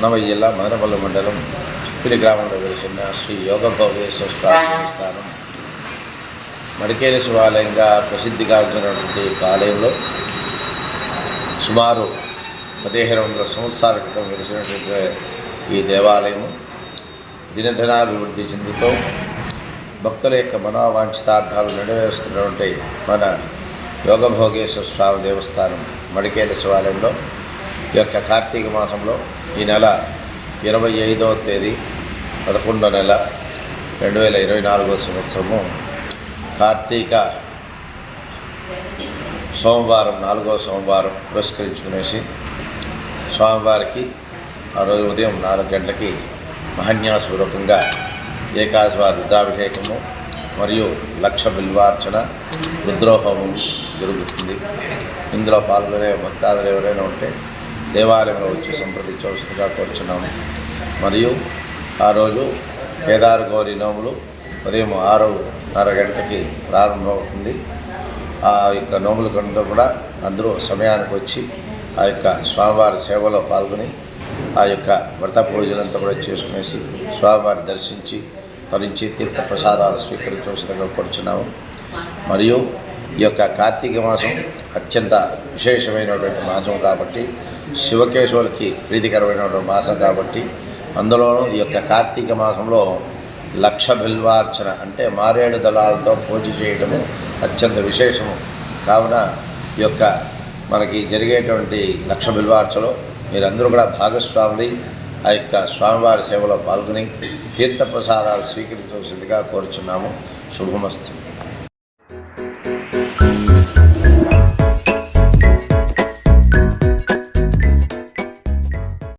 అన్నమయ్య జిల్లా మదనపల్లి మండలం చిప్పిలి గ్రామంలో వెలిసిన శ్రీ యోగ భోగేశ్వర స్వామి దేవస్థానం. మడికేరి శివాలయంగా ప్రసిద్ధిగాంచినటువంటి ఈ ఆలయంలో సుమారు పదిహేను వందల సంవత్సరాల క్రితం వెలిసినటువంటి ఈ దేవాలయము దినదినాభివృద్ధి చెందుతూ భక్తుల యొక్క మనోవాంఛితార్థాలు నెరవేరుస్తున్నటువంటి మన యోగభోగేశ్వర స్వామి దేవస్థానం మడికేల శివాలయంలో యొక్క కార్తీక మాసంలో ఈ నెల ఇరవై ఐదవ తేదీ పదకొండో నెల రెండు వేల ఇరవై నాలుగో సంవత్సరము కార్తీక సోమవారం నాలుగో సోమవారం పురస్కరించుకునేసి స్వామివారికి ఆ రోజు ఉదయం నాలుగు గంటలకి మహన్యాసపూర్వకంగా ఏకాశవారి రుద్రాభిషేకము మరియు లక్ష బిల్వార్చన రుద్రోహోమం జరుగుతుంది. ఇందులో పాల్గొనే భక్తాదులు ఎవరైనా ఉంటే దేవాలయంలో వచ్చి సంప్రదించవలసిందిగా కోరుచున్నాము మరియు ఆ రోజు కేదారు గౌరి నోములు ఉదయం ఆరున్నర గంటకి ప్రారంభమవుతుంది. ఆ యొక్క నోముల కంటే కూడా అందరూ సమయానికి వచ్చి ఆ యొక్క స్వామివారి సేవలో పాల్గొని ఆ యొక్క వ్రత పూజలంతా కూడా చేసుకునేసి స్వామివారిని దర్శించి తరించి తీర్థ ప్రసాదాలు స్వీకరించవలసిందిగా కోరుచున్నాము. మరియు ఈ యొక్క కార్తీక మాసం అత్యంత విశేషమైనటువంటి మాసం కాబట్టి శివకేశవులకి ప్రీతికరమైనటువంటి మాసం కాబట్టి అందులోనూ ఈ యొక్క కార్తీక మాసంలో లక్ష బిల్వార్చన అంటే మారేడు దళాలతో పూజ చేయడము అత్యంత విశేషము. కావున ఈ యొక్క మనకి జరిగేటువంటి లక్ష బిల్వార్చలో మీరందరూ కూడా భాగస్వాములై ఆ యొక్క స్వామివారి సేవలో పాల్గొని తీర్థప్రసాదాలు స్వీకరించవలసిందిగా కోరుచున్నాము. శుభమస్తు.